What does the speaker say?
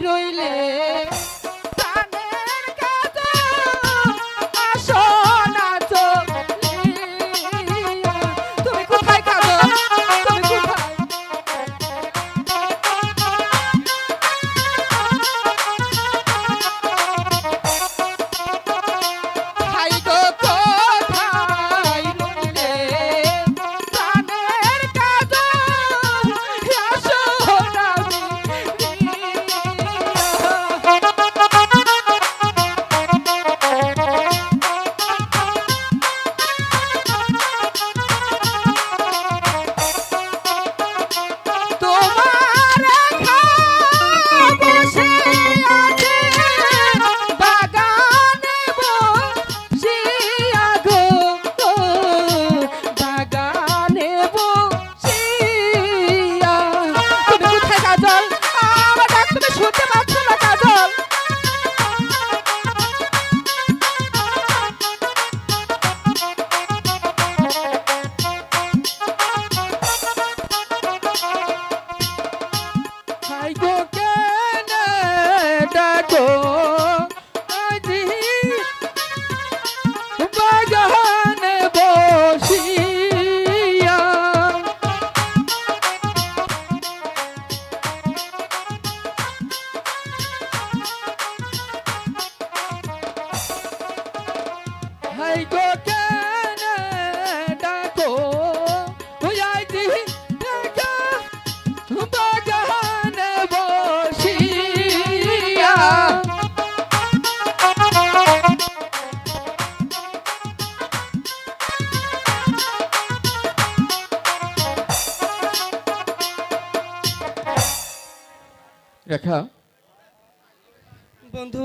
রইলে গো আজি বাগানে বসিয়া হাই গো কে রেখা। বন্ধু